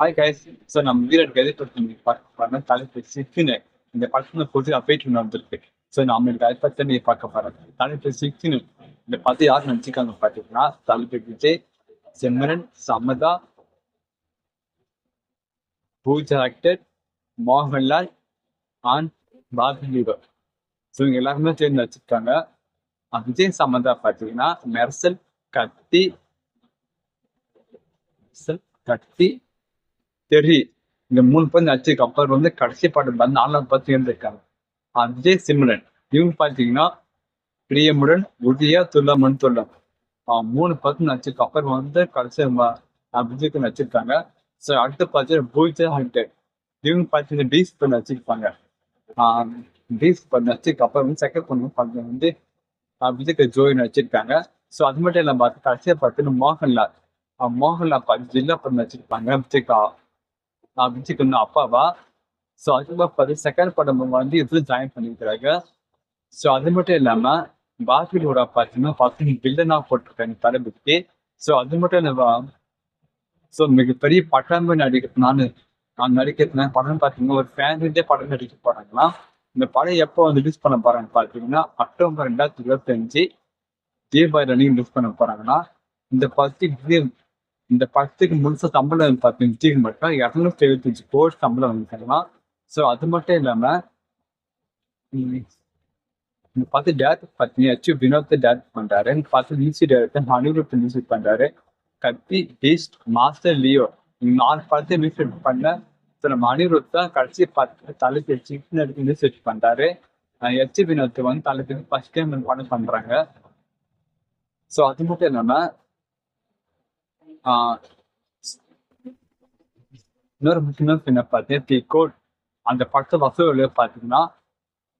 Hi guys so நம்ம வீரர் கதிப்பத்தி பார்க்க தலைப்பு சிக்ஸ்டின். இந்த படத்துல புது அப்டேட் ஒன்று வந்திருக்கு. ஸோ நம்ம இந்த அதை பார்க்க போறோம். தலைப்பு சிக்ஸ்டின். இந்த பத்தி யார் நினச்சிக்காங்க பார்த்தீங்கன்னா தலைப்பு விஜய் செம்மரன் சமதா பூஜா ஆக்டர் மோகன்லால் ஆன் பாபிலீவர் ஸோ இவங்க எல்லாருமே சேர்ந்து வச்சிருக்காங்க விஜய் சமதா பார்த்தீங்கன்னா மெர்சல் கத்தி கத்தி தெரி இந்த மூணு பந்து அடிச்சதுக்கு அப்புறம் வந்து கடைசி பாட்டு வந்து நாலாவது பார்த்து இருந்திருக்காங்க அஹ் விஜய் சிம்ரன். இவங்க பார்த்தீங்கன்னா பிரியமுடன் உதயா துல்லமன் துல்லம் மூணு பத்து நடிச்சதுக்கு அப்புறம் வந்து கடைசி ம- விஜய்க்கு நடிச்சிருக்காங்க. ஸோ அடுத்து பார்த்தீங்கன்னா பூஜா ஹண்டர் இவங்க பார்த்தீங்கன்னா டீஸ் பண்ணி நடிச்சிருப்பாங்க. டீஸ் பண்ணி நடிச்சதுக்கு அப்புறம் வந்து செகண்ட் பண்ண பார்த்து வந்து அஹ் விஜய்க்கு ஜோய் நடிச்சிருக்காங்க. ஸோ அது மட்டும் இல்லாமல் பார்த்து கடைசியாக பார்த்தீங்கன்னா மோகன்லால். மோகன்லால் பார்த்து ஜில்லா பண்ணி நடிச்சிருப்பாங்க. விஜய்க்கா நான் விஜய்க்கு அப்பாவா? ஸோ அதுக்கப்புறம் பார்த்து செகண்ட் படம் வந்து இதில் ஜாயின் பண்ணியிருக்கிறாங்க ஸோ அது மட்டும் இல்லாமல் பாக்கிலோட பார்த்தீங்கன்னா பார்த்து வில்லனா போட்டிருக்காங்க தளபதிக்கு ஸோ அது மட்டும் இல்லாமல் ஸோ மிகப்பெரிய பட்டாம்பு நடிக்கிறது நான் நான் நடிக்கிறேன் படம் பார்த்தீங்கன்னா ஒரு ஃபேமிலியே படம் நடிக்க போகிறாங்கன்னா இந்த படம் எப்போ வந்து ரிலீஸ் பண்ண போகிறாங்க பார்த்தீங்கன்னா அக்டோபர் ரெண்டாயிரத்தி இருபத்தஞ்சு தீபாவளி அன்னைக்கு ரிலீஸ் பண்ண போகிறாங்கன்னா இந்த படத்துக்கு இந்த படத்துக்கு முழுசா சம்பளம் பார்த்தீங்கன்னா விஜய்க்கு மட்டும் இரநூத்தி எழுபத்தஞ்சு கோடி சம்பளம் வந்துக்கலாம் ஸோ அது மட்டும் இல்லாமல் இந்த பார்த்து டேரக்ட் பார்த்தீங்கன்னா அச்சு வினோத் டேரக்ட் பண்ணுறாரு இந்த பார்த்து மியூசிக் டேரக்டர் ஹனிரூப் மியூசிக் பண்ணுறாரு கத்தி பீஸ்ட் மாஸ்டர் லியோ நாலு படத்தை மியூசிக் பண்ண சில மணிரூப் தான் கடைசி பத்து தலைப்பு சிக்ஸ் எடுத்து மியூசிக் பண்ணுறாரு எச் வினோத் வந்து தலைப்பு ஃபர்ஸ்ட் டைம் படம் பண்ணுறாங்க ஸோ அது மட்டும் இல்லாமல் இன்னொரு முக்கியமான என்ன பார்த்தீங்கன்னா தி கோட் அந்த படத்தை வசூல் பார்த்தீங்கன்னா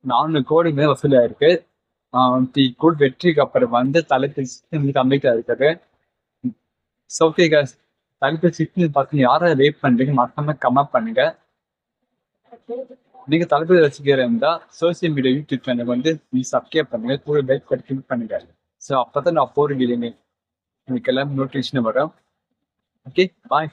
நானூறு கோடி மேலே வசூல் தி கோட் வெற்றிக்கு அப்புறம் வந்து தலைப்பு கம்மிட்டா இருக்குது. So okay guys. தலைப்பு சிக்ஸ்டின் பார்த்து யாரை ரேட் பண்ணுறீங்க மறக்காம கமெண்ட் பண்ணுங்க. நீங்க தலைப்பு ரசிக்கிற இருந்தா சோசியல் மீடியா யூடியூப் சேனல் வந்து நீ சப்ஸ்கிரைப் பண்ணுங்க. கூட லைக் பண்ணி பண்ணுங்க. ஸோ அப்பதான் நான் போர் வீடியோ உங்களுக்கு எல்லாம் நோட்டிஃபிகேஷன் வரும். Okay, bye.